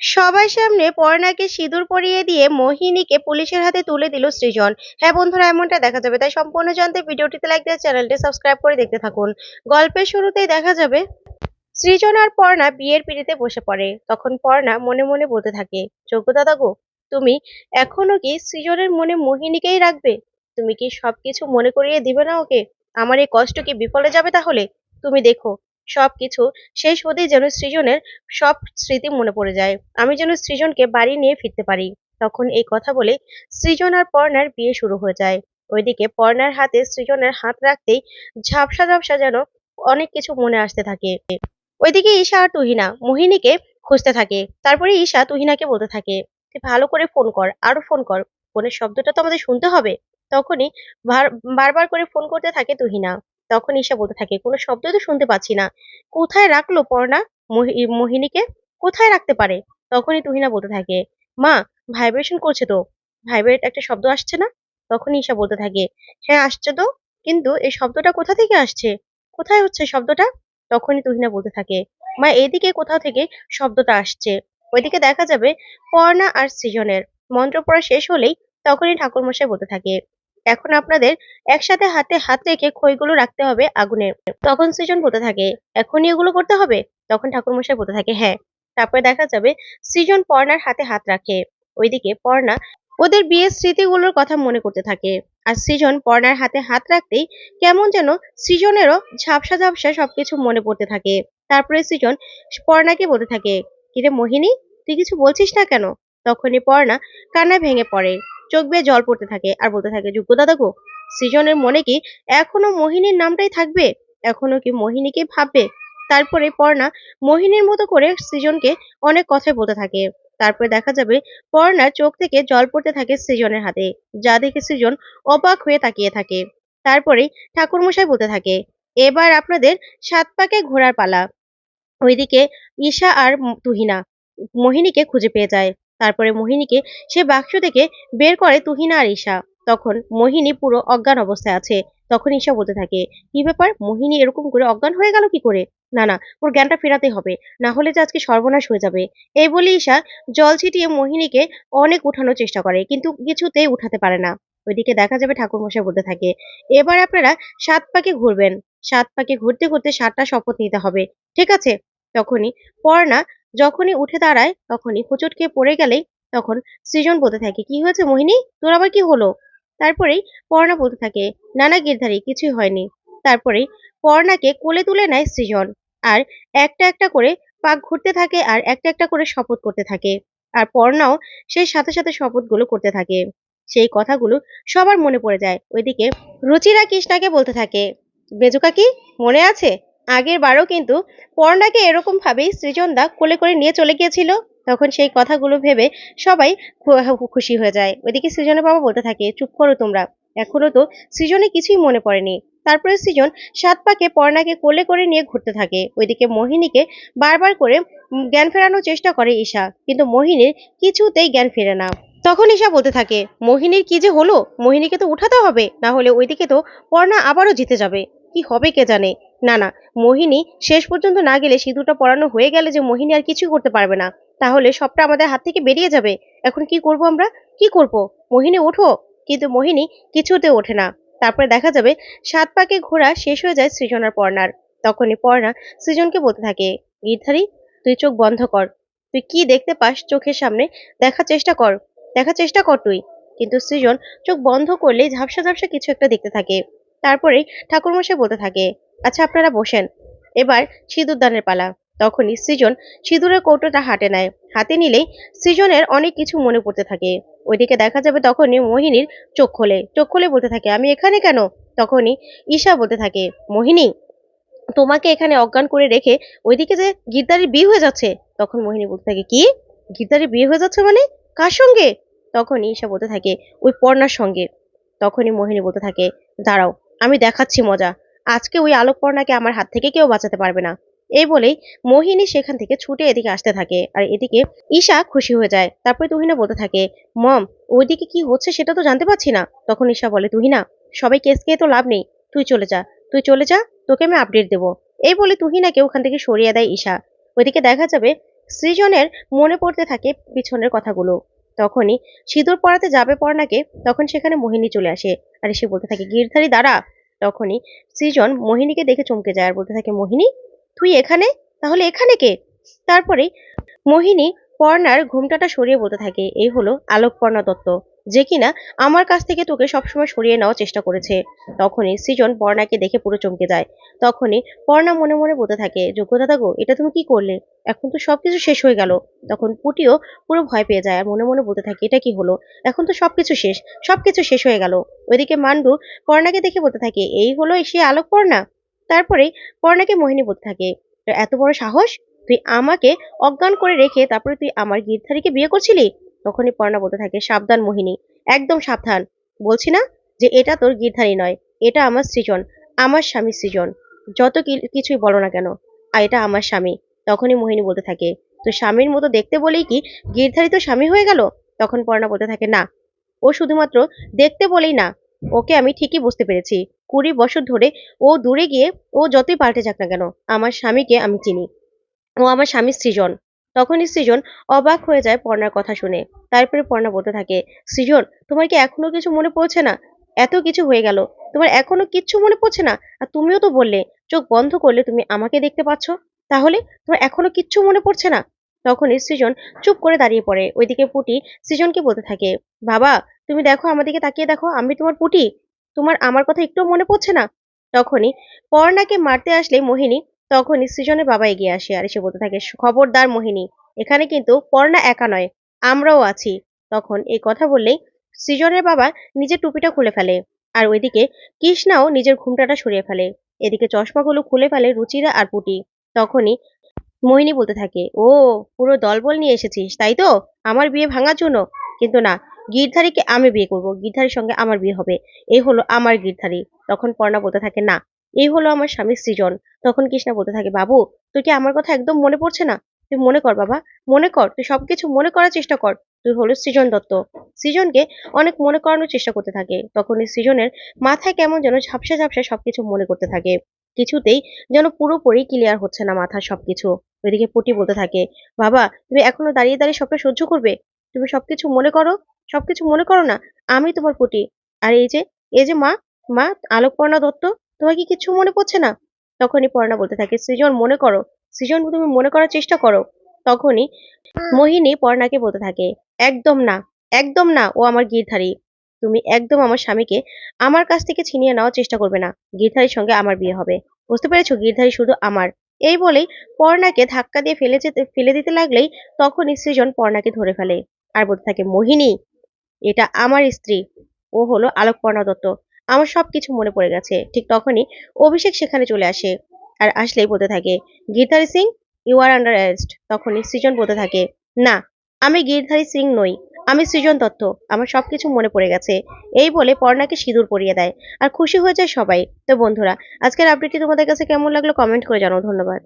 সবার সামনে পর্ণাকে সিঁদুর পরিয়ে দিয়ে মোহিনীকে পুলিশের হাতে তুলে দিল সৃজন। হ্যাঁ বন্ধুরা, এমনটা দেখা যাবে। তাই সম্পূর্ণ জানতে ভিডিওটিতে লাইক দিয়ে চ্যানেলটি সাবস্ক্রাইব করে দেখতে থাকুন। গল্পের শুরুতেই দেখা যাবে, সৃজন আর পর্ণা বিয়ের পিড়িতে বসে পড়ে। তখন পর্ণা মনে মনে বলতে থাকে যোগ্যতা দাদু তুমি এখনও কি সৃজনের মনে মোহিনীকেই রাখবে? তুমি কি সবকিছু মনে করিয়ে দিবে না ওকে? আমার এই কষ্ট কি বিফলে যাবে তাহলে? তুমি দেখো সবকিছু শেষ হতেই যেন সৃজনের সব স্মৃতি মনে পড়ে যায়। আমি যেন সৃজনকে বাড়ি নিয়ে ফিরতে পারি। তখন এই কথা বলে সৃজন আর পর্ণার বিয়ে শুরু হয়ে যায়। ওইদিকে পর্ণার হাতে সৃজনের হাত রাখতেই ঝাপসা ঝাপসা যেন অনেক কিছু মনে আসতে থাকে। ওইদিকে ঈশা আর তুহিনা মোহিনীকে খুঁজতে থাকে। তারপরে ঈশা তুহিনাকে বলতে থাকে, তুই ভালো করে ফোন কর, আরও ফোন কর। ফোনের শব্দটা তো আমাদের শুনতে হবে। তখনই বারবার করে ফোন করতে থাকে তুহিনা। তখন ঈশা বলতে থাকে, কোনো শব্দ তো শুনতে পাচ্ছি না। কোথায় রাখল পর্ণা? মোহিনীকে? কোথায় রাখতে পারে? তখনই তুহিনা বলতে থাকে, মা ভাইব্রেশন করছে তো। ভাইব্রেট একটা শব্দ আসছে না? তখন ঈশা বলতে থাকে হ্যাঁ আসছে তো, কিন্তু এই শব্দটা কোথা থেকে আসছে? কোথায় হচ্ছে শব্দটা? তখনই তুহিনা বলতে থাকে, মা এইদিকে কোথাও থেকে শব্দটা আসছে। ওইদিকে দেখা যাবে পর্ণা আর সৃজনের। মন্ত্র পড়া শেষ হলেই তখনই ঠাকুরমশাই বলতে থাকে এখন আপনাদের একসাথে হাতে হাত রেখে খইগুলো রাখতে হবে আগুনে। তখন সৃজন বলতে থাকে, এখনই এগুলো করতে হবে? তখন ঠাকুরমশাই বলতে থাকে হ্যাঁ। তারপরে দেখা যাবে সৃজন পর্ণার হাতে হাত রাখে। ওইদিকে পর্ণা ওদের বিয়ের স্মৃতিগুলোর কথা মনে করতে থাকে। আর সৃজন পর্ণার হাতে হাত রাখতেই কেমন যেন সৃজনেরও ঝাপসা ঝাপসা সবকিছু মনে পড়তে থাকে। তারপরে সৃজন পর্ণাকে বলতে থাকে, কিরে মোহিনী, তুই কিছু বলছিস না কেন? তখনই পর্ণা কান্নায় ভেঙে পড়ে। চোখ বেয়ে জল পড়তে থাকে আর বলতে থাকে যোগ্য দাদা গো সৃজনের মনে কি এখনও মোহিনীর নামটাই থাকবে? এখনও কি মোহিনীকে ভাববে? তারপরে পর্ণা মোহিনীর মতো করে সৃজনকে অনেক কথাই বলতে থাকে। তারপরে দেখা যাবে পর্ণার চোখ থেকে জল পড়তে থাকে সৃজনের হাতে, যা দেখে সৃজন অবাক হয়ে তাকিয়ে থাকে। তারপরে ঠাকুরমশাই বলতে থাকে, এবার আপনাদের সাত পাকে ঘোরার পালা। ওইদিকে ঈশা আর তুহিনা, মোহিনীকে খুঁজে পেয়ে যায়। তারপরে মোহিনীকে সে বাক্স থেকে বের করে তুহিনা আর ঈশা। তখন মোহিনী পুরো অজ্ঞান অবস্থায় আছে। তখন ঈশা বলতে থাকে, কি ব্যাপার? মোহিনী এরকম করে অজ্ঞান হয়ে গেল কি করে? না না, ওর জ্ঞানটা ফেরাতে হবে। না হলে যে আজকে সর্বনাশ হয়ে যাবে। এই বলে ঈশা জল ছিটিয়ে মোহিনীকে অনেক উঠানোর চেষ্টা করে, কিন্তু কিছুতেই উঠাতে পারে না। ওইদিকে দেখা যাবে ঠাকুরমশাই বলতে থাকে, এবার আপনারা সাত পাকে ঘুরবেন। সাত পাকে ঘুরতে ঘুরতে সাতটা শপথ নিতে হবে। ঠিক আছে? তখনই পর্ণা যখনই উঠে দাঁড়ায়, তখনই হোঁচট খেয়ে পড়ে গেলেই তখন সৃজন বলতে থাকে, কি হয়েছে মোহিনী? তোর আবার কি হলো? তারপরেই পর্ণা বলতে থাকে, নানা গিরধারী, কিছুই হয়নি। তারপরেই পর্ণাকে কোলে তুলে নেয় সৃজন আর একটা একটা করে পাক ঘুরতে থাকে আর একটা একটা করে শপথ করতে থাকে। আর পর্ণাও সেই সাথে সাথে শপথগুলো করতে থাকে। সেই কথাগুলো সবার মনে পড়ে যায়। ওইদিকে রুচিরা কৃষ্ণাকে বলতে থাকে, বেজুকা কি? মনে আছে? আগের বারও কিন্তু পর্ণাকে এরকম ভাবেই সৃজনদা কোলে করে নিয়ে চলে গিয়েছিল। তখন সেই কথাগুলো ভেবে সবাই খুশি হয়ে যায়। ওইদিকে সৃজনের বাবা বলতে থাকে, চুপ করো তোমরা। এখনও তো সৃজনে কিছুই মনে পড়েনি। তারপরে সৃজন সাত পাকে পর্ণাকে কোলে করে নিয়ে ঘুরতে থাকে। ওইদিকে মোহিনীকে বারবার করে জ্ঞান ফেরানোর চেষ্টা করে ঈশা। কিন্তু মোহিনীর কিছুতেই জ্ঞান ফেরে না। তখন ঈশা বলতে থাকে, মোহিনীর কি যে হলো? মোহিনীকে তো উঠাতে হবে। না হলে ওইদিকে তো পর্ণা আবারও জিতে যাবে। কি হবে কে জানে? না না, মোহিনী শেষ পর্যন্ত না গেলে সিঁদুরটা পরানো হয়ে গেলে যে মোহিনী আর কিছুই করতে পারবে না। তাহলে সবটা আমাদের হাত থেকে বেরিয়ে যাবে। এখন কি করব আমরা? কি করব? মোহিনী, ওঠো। কিন্তু মোহিনী কিছুতে ওঠে না। তারপরে দেখা যাবে সাত পাকে ঘোরা শেষ হয়ে যায় সৃজনার পর্ণার। তখনই পর্ণা সৃজনকে বলতে থাকে, গিরধারী, তুই চোখ বন্ধ কর। তুই কি দেখতে পাস চোখের সামনে? দেখার চেষ্টা কর। দেখার চেষ্টা কর তুই। কিন্তু সৃজন চোখ বন্ধ করলেই ঝাপসা ঝাপসা কিছু একটা দেখতে থাকে। তারপরেই ঠাকুরমশাই বলতে থাকে আচ্ছা আপনারা বসেন। এবার সিঁদুর দানের পালা। তখনই সৃজন সিঁদুরের কৌটোটা হাতে নেয়। হাতে নিলেই সৃজনের অনেক কিছু মনে পড়তে থাকে। ওইদিকে দেখা যাবে তখনই মোহিনীর চোখ খোলে। চোখ খোলে বলতে থাকে, আমি এখানে কেন? তখনই ঈশা বলতে থাকে, মোহিনী, তোমাকে এখানে অজ্ঞান করে রেখে ওইদিকে যে গীতারির বিয়ে হয়ে যাচ্ছে? তখন মোহিনী বলতে থাকে, কি? গীতারির বিয়ে হয়ে যাচ্ছে মানে? কার সঙ্গে? তখনই ঈশা বলতে থাকে, ওই পর্ণার সঙ্গে। তখনই মোহিনী বলতে থাকে, দাঁড়াও আমি দেখাচ্ছি মজা। আজকে ওই আলোকপর্ণাকে আমার হাত থেকে কেউ বাঁচাতে পারবে না। এই বলেই মোহিনী সেখান থেকে ছুটে এদিকে আসতে থাকে আর এদিকে ঈশা খুশি হয়ে যায়। তারপরে তুহিনা বলতে থাকে, মম, ওইদিকে কি হচ্ছে সেটা তো জানতে পারছি না। তখন ঈশা বলে, তুহিনা, সবাই কেস খেয়ে তো লাভ নেই। তুই চলে যা, তুই চলে যা, তোকে আমি আপডেট দেবো। এই বলে তুহিনাকে ওখান থেকে সরিয়ে দেয় ঈশা। ওইদিকে দেখা যাবে সৃজনের মনে পড়তে থাকে পিছনের কথাগুলো। তখনই সিঁদুর পড়াতে যাবে পর্ণাকে, তখন সেখানে মোহিনী চলে আসে। আর সে বলতে থাকে, গির্ধারি, দাঁড়া। তখনই সৃজন মোহিনীকে দেখে চমকে যায় আর বলতে থাকে, মোহিনী, তুই এখানে? তাহলে এখানে কে? তারপরে মোহিনী পর্ণার ঘুমটাটা সরিয়ে বলতে থাকে, এই হলো আলোকপর্ণা দত্ত, যে কিনা আমার কাছ থেকে তোকে সবসময় সরিয়ে নেওয়ার চেষ্টা করেছে। তখনই সৃজন পর্ণাকে দেখে পুরো চমকে যায়। তখনই পর্ণা মনে মনে বলতে থাকে, যোগ্যদাদা গো, এটা তুমি কি করলে? এখন তো সবকিছু শেষ হয়ে গেল। তখন পুটিও পুরো ভয় পেয়ে যায় আর মনে মনে বলতে থাকে, এটা কি হলো? এখন তো সবকিছু শেষ সবকিছু শেষ হয়ে গেল। ওইদিকে মান্ডু পর্ণাকে দেখে বলতে থাকে, এই হলো সে আলোক পর্ণা তারপরে পর্ণাকে মোহিনী বলতে থাকে, এত বড় সাহস? তুই আমাকে অজ্ঞান করে রেখে তারপরে তুই আমার গিরধারীকে বিয়ে করছিলি? তখনই পর্ণা বলতে থাকে, সাবধান মোহিনী, একদম সাবধান। বলছি না যে এটা তোর গিরধারী নয়, এটা আমার সৃজন, আমার স্বামী সৃজন। যত কিছুই বলো না কেন, আর এটা আমার স্বামী। তখনই মোহিনী বলতে থাকে তো স্বামীর মতো দেখতে বলেই কি গিরধারী তো স্বামী হয়ে গেল? তখন পর্ণা বলতে থাকে, না, ও শুধুমাত্র দেখতে বলেই না, ওকে আমি ঠিকই বুঝতে পেরেছি। কুড়ি বছর ধরে ও দূরে গিয়ে ও যতই পাল্টে যাক না কেন, আমার স্বামীকে আমি চিনি। ও আমার স্বামী সৃজন। তখনই সৃজন অবাক হয়ে যায় পর্ণার কথা শুনে। তারপরে পর্ণা বলতে থাকে, সৃজন, তোমার কি এখনও কিছু মনে পড়ছে না? এত কিছু হয়ে গেল। তোমার এখনও কিচ্ছু মনে পড়ছে না? আর তুমিও তো বললে, চোখ বন্ধ করলে তুমি আমাকে দেখতে পাচ্ছ। তাহলে তোমার এখনও কিচ্ছু মনে পড়ছে না? তখনই সৃজন চুপ করে দাঁড়িয়ে পড়ে। ওইদিকে পুটি সৃজনকে বলতে থাকে, বাবা, তুমি দেখো আমাদেরকে তাকিয়ে দেখো, আমি তোমার পুটি। তোমার, আমার কথা একটু মনে পড়ছে না? তখনই পর্ণাকে মারতে আসলে মোহিনী তখনই সৃজনের বাবা এগিয়ে আসে আর এসে বলতে থাকে, খবরদার মোহিনী, এখানে কিন্তু পর্ণা একা নয়, আমরাও আছি। তখন এই কথা বললেই সৃজনের বাবা নিজের টুপিটা খুলে ফেলে আর ওইদিকে কৃষ্ণাও নিজের ঘুমটাটা সরিয়ে ফেলে। এদিকে চশমাগুলো খুলে ফেলে রুচিরা আর পুটি। তখনই মোহিনী বলতে থাকে, ও, পুরো দলবল নিয়ে এসেছিস, তাই তো? আমার বিয়ে ভাঙার জন্য? কিন্তু না, গিরধারীকে আমি বিয়ে করব, গিরধারীর সঙ্গে আমার বিয়ে হবে। এই হলো আমার গিরধারী। তখন পর্ণা বলতে থাকে, না এই হলো আমার স্বামী সৃজন। তখন কৃষ্ণা বলতে থাকে, বাবু, তুই কি আমার কথা একদম মনে পড়ছে না? তুই মনে কর বাবা, মনে কর, তুই সবকিছু মনে করার চেষ্টা কর। তুই হলো সৃজন দত্ত। সৃজনকে অনেক মনে করানোর চেষ্টা করতে থাকে। তখন এই সৃজনের মাথায় কেমন যেন ঝাপসা ঝাপসা সবকিছু মনে করতে থাকে। কিছুতেই যেন পুরোপুরি ক্লিয়ার হচ্ছে না মাথার সবকিছু। ওইদিকে পুটি বলতে থাকে, বাবা, তুমি এখনও দাঁড়িয়ে দাঁড়িয়ে সবটা সহ্য করবে? তুমি সবকিছু মনে করো? সবকিছু মনে করো না? আমি তোমার পুটি। আর এই যে এই যে মা মা, আলোকপর্ণা দত্ত তোমার কি কিছু মনে পড়ছে না? তখনই পর্ণা বলতে থাকে, সৃজন, মনে করো। সৃজন, তুমি মনে করার চেষ্টা করো। তখনই মোহিনী পর্ণাকে বলতে থাকে, একদম না একদম না, ও আমার গিরধারী। তুমি একদম আমার স্বামীকে আমার কাছ থেকে ছিনিয়ে নেওয়ার চেষ্টা করবে না। গিরধারীর সঙ্গে আমার বিয়ে হবে। বুঝতে পেরেছ? গিরধারী শুধু আমার। এই বলেই পর্ণাকে ধাক্কা দিয়ে ফেলে যেতে, ফেলে দিতে লাগলেই তখনই সৃজন পর্ণাকে ধরে ফেলে। আর বলতে থাকে, মোহিনী, এটা আমার স্ত্রী। ও হলো আলোকপর্ণা দত্ত। আমার সবকিছু মনে পড়ে গেছে। ঠিক তখনই অভিষেক সেখানে চলে আসে আর আসলেই বলতে থাকে, Girdhari Singh you are under arrest তখনই সৃজন বলতে থাকে, না, আমি গীরধারী সিং নই, আমি সৃজন দত্ত, আমার সবকিছু মনে পড়ে গেছে। এই বলে পর্ণাকে সিঁদুর পরিয়ে দেয়। আর খুশি হয়ে যায় সবাই। তো বন্ধুরা, আজকের আপডেটটি তোমাদের কাছে কেমন লাগল কমেন্ট করে জানাও, ধন্যবাদ।